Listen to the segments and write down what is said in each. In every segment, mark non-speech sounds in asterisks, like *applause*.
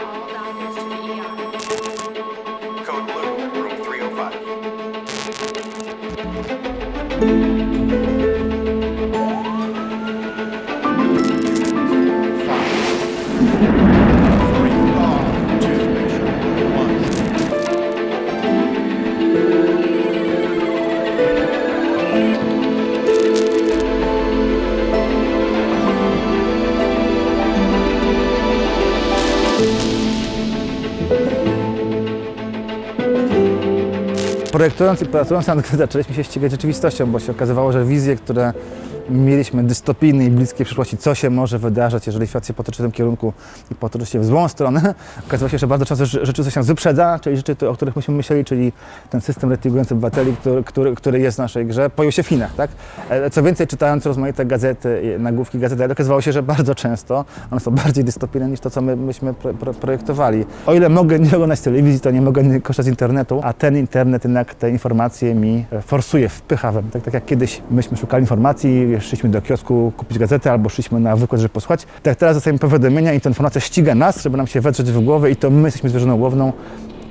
All doctors to the ER. Projektując i pracując nad *laughs* zaczęliśmy się ścigać rzeczywistością, bo się okazywało, że wizje, które mieliśmy dystopijne i bliskie przyszłości, co się może wydarzyć, jeżeli świat się potoczy w tym kierunku i potoczy się w złą stronę, *laughs* okazywało się, że bardzo często rze- rzeczywistość nas wyprzedza, czyli rzeczy, o których myśmy myśleli, czyli ten system retygujący obywateli, który, który, który jest w naszej grze, pojawił się w Chinach. Tak? E, Co więcej, czytając rozmaite gazety, i nagłówki gazety, okazywało się, że bardzo często one są bardziej dystopijne niż to, co my myśmy pro, pro, projektowali. O ile mogę nie oglądać telewizji, to nie mogę nie korzystać z internetu, a ten internet jednak te informacje mi e, forsuje, wpycha we. Tak, tak jak kiedyś myśmy szukali informacji, szliśmy do kiosku kupić gazetę albo szliśmy na wykład, żeby posłuchać, tak teraz dostajemy powiadomienia i ta informacja ściga nas, żeby nam się wedrzeć w głowę i to my jesteśmy zwierzyną łowną,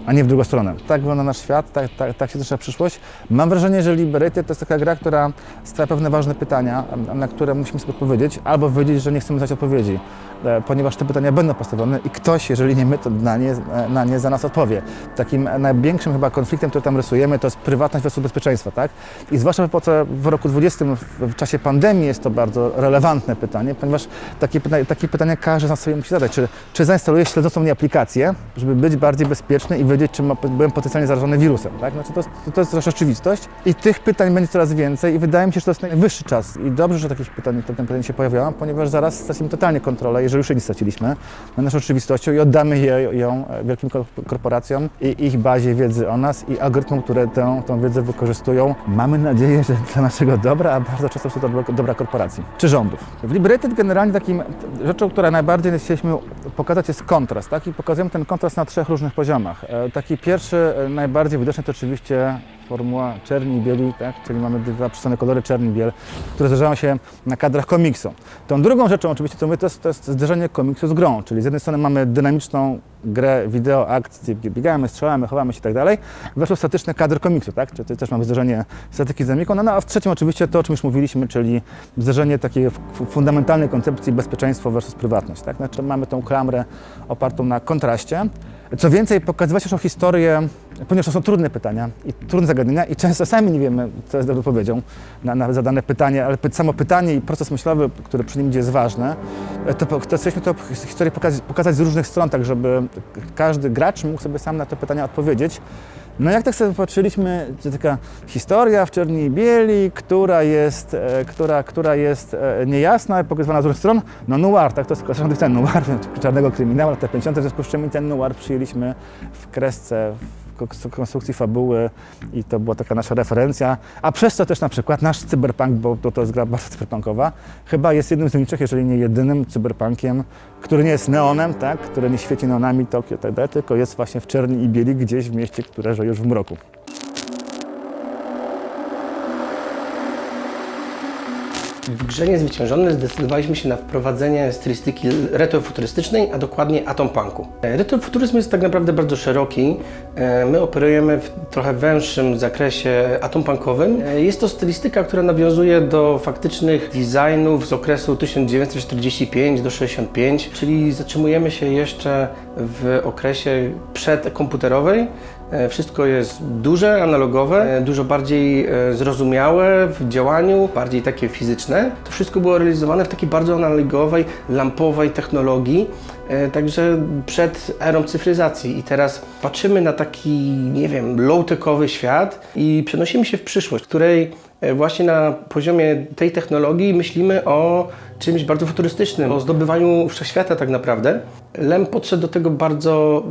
a nie w drugą stronę. Tak wygląda nasz świat, tak, tak, tak się zaczyna przyszłość. Mam wrażenie, że Liberated to jest taka gra, która stawia pewne ważne pytania, na które musimy sobie odpowiedzieć, albo powiedzieć, że nie chcemy znać odpowiedzi, e, ponieważ te pytania będą postawione i ktoś, jeżeli nie my, to na nie, na nie za nas odpowie. Takim największym chyba konfliktem, który tam rysujemy, to jest prywatność versus bezpieczeństwo, tak? I zwłaszcza w roku 20, w, czasie pandemii jest to bardzo relevantne pytanie, ponieważ takie, pyta, takie pytania każdy z nas sobie musi zadać. Czy, czy zainstaluję śledzącą mnie aplikację, żeby być bardziej bezpieczny i wiedzieć, czy ma, byłem potencjalnie zarażony wirusem, tak? Znaczy to, jest- to jest rzeczywistość i tych pytań będzie coraz więcej i wydaje mi się, że to jest najwyższy czas i dobrze, że takich pytań, te, te pytania się pojawiają, ponieważ zaraz stracimy totalnie kontrolę, jeżeli już jej nie straciliśmy, nad naszą rzeczywistością i oddamy je, ją e, wielkim kor- korporacjom i ich bazie wiedzy o nas i algorytmom, które tę, tą wiedzę wykorzystują. Mamy nadzieję, że dla naszego dobra, a bardzo często są to dobra, dobra korporacji czy rządów. W Liberated generalnie takim rzeczą, która najbardziej chcieliśmy pokazać jest kontrast, tak? I pokazujemy ten kontrast na trzech różnych poziomach. Taki pierwszy, e, najbardziej widoczny to oczywiście formuła czerni i bieli, tak? czyli mamy dwa przystane kolory czerni i biel, które zdarzają się na kadrach komiksu. Tą drugą rzeczą oczywiście to, mówię, to, jest, to jest zderzenie komiksu z grą, czyli z jednej strony mamy dynamiczną grę wideo, akcję, gdzie biegamy, strzelamy, chowamy się i tak dalej, versus statyczny kadr komiksu, tak? czyli też mamy zderzenie statyki z dynamiką, no, no a w trzecim oczywiście to, o czym już mówiliśmy, czyli zderzenie takiej fundamentalnej koncepcji bezpieczeństwo versus prywatność. Tak? Znaczy mamy tą klamrę opartą na kontraście. Co więcej, pokazywać naszą historię, ponieważ to są trudne pytania i trudne zagadnienia i często sami nie wiemy, co jest odpowiedzią na, na zadane pytanie, ale samo pytanie i proces myślowy, który przy nim jest ważne, to, to chcieliśmy tę historię pokazać, pokazać z różnych stron, tak żeby każdy gracz mógł sobie sam na te pytania odpowiedzieć. No jak tak sobie patrzyliśmy, to taka historia w czerni i bieli, która jest, e, która, która jest e, niejasna, pokazywana z różnych stron, no noir, tak, to jest klasyczny ten noir, *laughs* czarnego kryminału, lata 50, w związku z czym ten noir przyjęliśmy w kresce, konstrukcji fabuły i to była taka nasza referencja, a przez to też na przykład nasz cyberpunk, bo to, to jest gra bardzo cyberpunkowa, chyba jest jednym z nielicznych, jeżeli nie jedynym cyberpunkiem, który nie jest neonem, tak, który nie świeci neonami Tokio, itd., tylko jest właśnie w czerni i bieli gdzieś w mieście, które żyje już w mroku. W grze Niezwyciężony zdecydowaliśmy się na wprowadzenie stylistyki retrofuturystycznej, a dokładnie atompunku. E, Retrofuturyzm jest tak naprawdę bardzo szeroki. E, My operujemy w trochę węższym zakresie atompunkowym. E, Jest to stylistyka, która nawiązuje do faktycznych designów z okresu 1945 do 65, czyli zatrzymujemy się jeszcze w okresie przedkomputerowej. E, Wszystko jest duże, analogowe, e, dużo bardziej e, zrozumiałe w działaniu, bardziej takie fizyczne. To wszystko było realizowane w takiej bardzo analogowej, lampowej technologii, także przed erą cyfryzacji. I teraz patrzymy na taki, nie wiem, low-techowy świat i przenosimy się w przyszłość, w której właśnie na poziomie tej technologii myślimy o czymś bardzo futurystycznym, o zdobywaniu wszechświata tak naprawdę. Lem podszedł do tego bardzo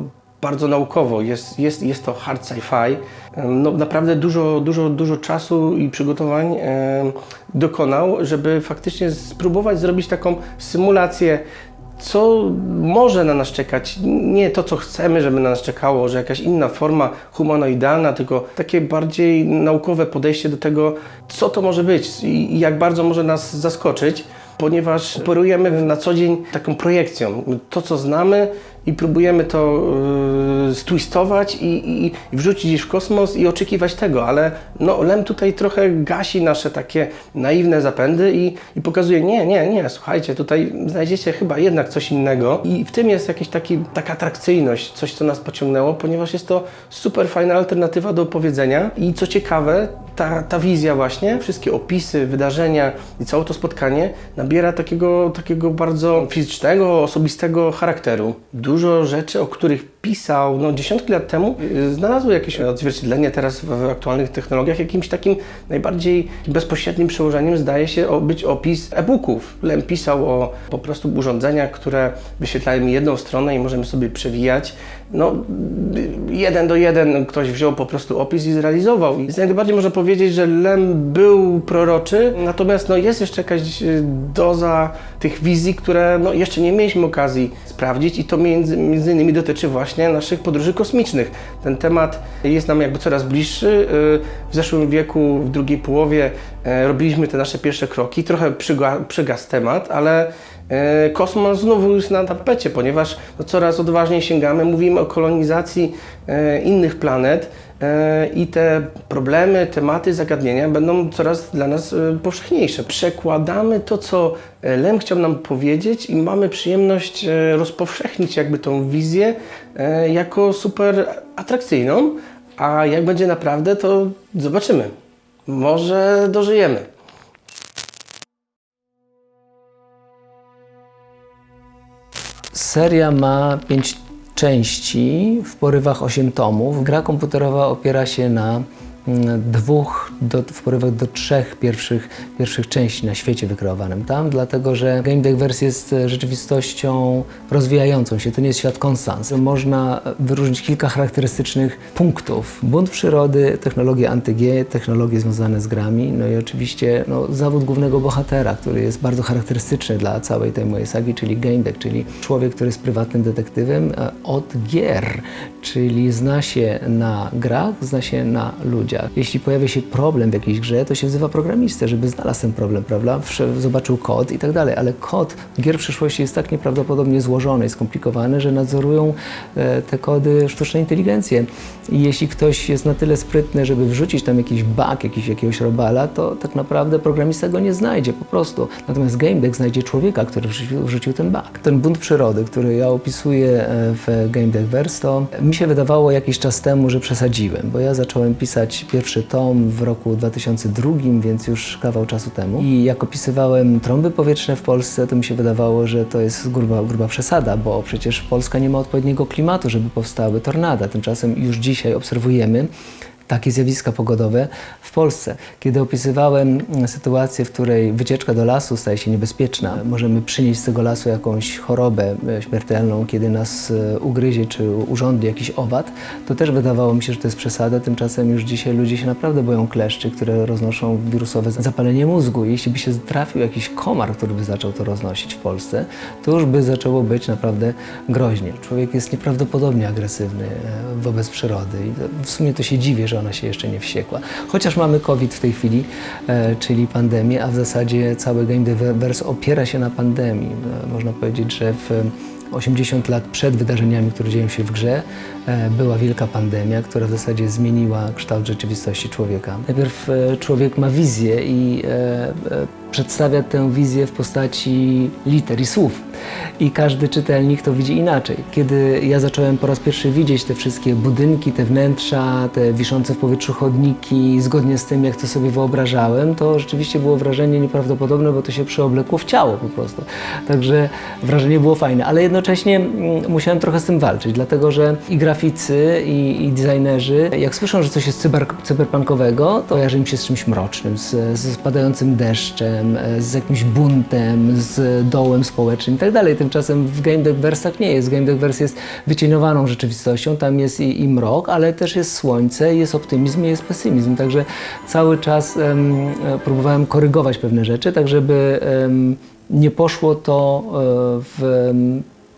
bardzo naukowo, jest, jest, jest to hard sci-fi. No, naprawdę dużo, dużo, dużo czasu i przygotowań em, dokonał, żeby faktycznie spróbować zrobić taką symulację, co może na nas czekać. Nie to, co chcemy, żeby na nas czekało, że jakaś inna forma humanoidalna, tylko takie bardziej naukowe podejście do tego, co to może być i jak bardzo może nas zaskoczyć ponieważ operujemy na co dzień taką projekcją. To, co znamy i próbujemy to yy, stwistować i, i, i wrzucić gdzieś w kosmos i oczekiwać tego, ale no, Lem tutaj trochę gasi nasze takie naiwne zapędy i, i pokazuje, nie, nie, nie, słuchajcie, tutaj znajdziecie chyba jednak coś innego i w tym jest jakaś taki, taka atrakcyjność, coś co nas pociągnęło, ponieważ jest to super fajna alternatywa do opowiedzenia i co ciekawe, ta, ta wizja właśnie, wszystkie opisy, wydarzenia i całe to spotkanie nabiera takiego, takiego bardzo fizycznego, osobistego charakteru. Rzeczy, o których pisał no, dziesiątki lat temu, yy, znalazły jakieś odzwierciedlenie teraz w, aktualnych technologiach. Jakimś takim najbardziej bezpośrednim przełożeniem zdaje się być opis e-booków. Lem pisał o po prostu urządzeniach, które wyświetlają jedną stronę i możemy sobie przewijać. No, y, jeden do jeden ktoś wziął po prostu opis i zrealizował. I najbardziej można powiedzieć, że Lem był proroczy, natomiast no, jest jeszcze jakaś y, doza tych wizji, które no, jeszcze nie mieliśmy okazji sprawdzić i to między, między innymi dotyczy właśnie naszych podróży kosmicznych. Ten temat jest nam jakby coraz bliższy. Y, W zeszłym wieku, w drugiej połowie e, robiliśmy te nasze pierwsze kroki. Trochę przyga- przygasł temat, ale e, kosmos znowu jest na tapecie, ponieważ no, coraz odważniej sięgamy. Mówimy o kolonizacji e, innych planet i te problemy, tematy, zagadnienia będą coraz dla nas e, powszechniejsze. Przekładamy to, co e, Lem chciał nam powiedzieć i mamy przyjemność e, rozpowszechnić jakby tą wizję e, jako super atrakcyjną, a jak będzie naprawdę, to zobaczymy. Może dożyjemy. Seria ma pięć części, w porywach 8 tomów. Gra komputerowa opiera się na dwóch, do, w porywach do trzech pierwszych, pierwszych części na świecie wykreowanym tam, dlatego że Game Diverse jest e, rzeczywistością rozwijającą się. To nie jest świat konstans. Można wyróżnić kilka charakterystycznych punktów. Bunt przyrody, technologie anty-G, technologie związane z grami, no i oczywiście no, zawód głównego bohatera, który jest bardzo charakterystyczny dla całej tej mojej sagi, czyli Game Deck, czyli człowiek, który jest prywatnym detektywem e, od gier, czyli zna się na grach, zna się na ludziach. Jeśli pojawia się problem w jakiejś grze, to się wzywa programistę, żeby znalazł ten problem, prawda? Zobaczył kod i tak dalej, ale kod gier w przyszłości jest tak nieprawdopodobnie złożony i skomplikowany, że nadzorują e, te kody sztuczne inteligencje. I jeśli ktoś jest na tyle sprytny, żeby wrzucić tam jakiś bug, jakiś, jakiegoś robala, to tak naprawdę programista go nie znajdzie po prostu. Natomiast Game Deck znajdzie człowieka, który wrzucił, wrzucił ten bug. Ten bunt przyrody, który ja opisuję e, w Game Deck Verse, to mi się wydawało jakiś czas temu, że przesadziłem, bo ja zacząłem pisać pierwszy tom w roku 2002, więc już kawał czasu temu. I jak opisywałem trąby powietrzne w Polsce, to mi się wydawało, że to jest gruba, gruba przesada, bo przecież Polska nie ma odpowiedniego klimatu, żeby powstały tornada. Tymczasem już dzisiaj obserwujemy takie zjawiska pogodowe w Polsce. Kiedy opisywałem mm, sytuację, w której wycieczka do lasu staje się niebezpieczna, możemy przynieść z tego lasu jakąś chorobę e, śmiertelną, kiedy nas e, ugryzie czy urządli jakiś owad, to też wydawało mi się, że to jest przesada. Tymczasem już dzisiaj ludzie się naprawdę boją kleszczy, które roznoszą wirusowe zapalenie mózgu. Jeśli by się trafił jakiś komar, który by zaczął to roznosić w Polsce, to już by zaczęło być naprawdę groźnie. Człowiek jest nieprawdopodobnie agresywny e, wobec przyrody i w sumie to się dziwię, że ona się jeszcze nie wściekła. Chociaż mamy COVID w tej chwili, e, czyli pandemię, a w zasadzie cały Game Diverse opiera się na pandemii. E, Można powiedzieć, że w 80 lat przed wydarzeniami, które dzieją się w grze, e, była wielka pandemia, która w zasadzie zmieniła kształt rzeczywistości człowieka. Najpierw człowiek ma wizję i przedstawia tę wizję w postaci liter i słów. I każdy czytelnik to widzi inaczej. Kiedy ja zacząłem po raz pierwszy widzieć te wszystkie budynki, te wnętrza, te wiszące w powietrzu chodniki, zgodnie z tym, jak to sobie wyobrażałem, to rzeczywiście było wrażenie nieprawdopodobne, bo to się przeoblekło w ciało po prostu. Także wrażenie było fajne, ale jednocześnie mm, musiałem trochę z tym walczyć, dlatego że i graficy, i, i designerzy, jak słyszą, że coś jest cyber, cyberpunkowego, to kojarzy im się z czymś mrocznym, z, z spadającym deszczem, e, z jakimś buntem, z dołem społecznym i tak dalej. Tymczasem w Game Deck Verse tak nie jest. Game Deck Verse jest wycieniowaną rzeczywistością, tam jest i, i mrok, ale też jest słońce, jest optymizm i jest pesymizm. Także cały czas e, próbowałem korygować pewne rzeczy, tak żeby em, nie poszło to e, w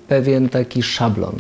pewien taki szablon.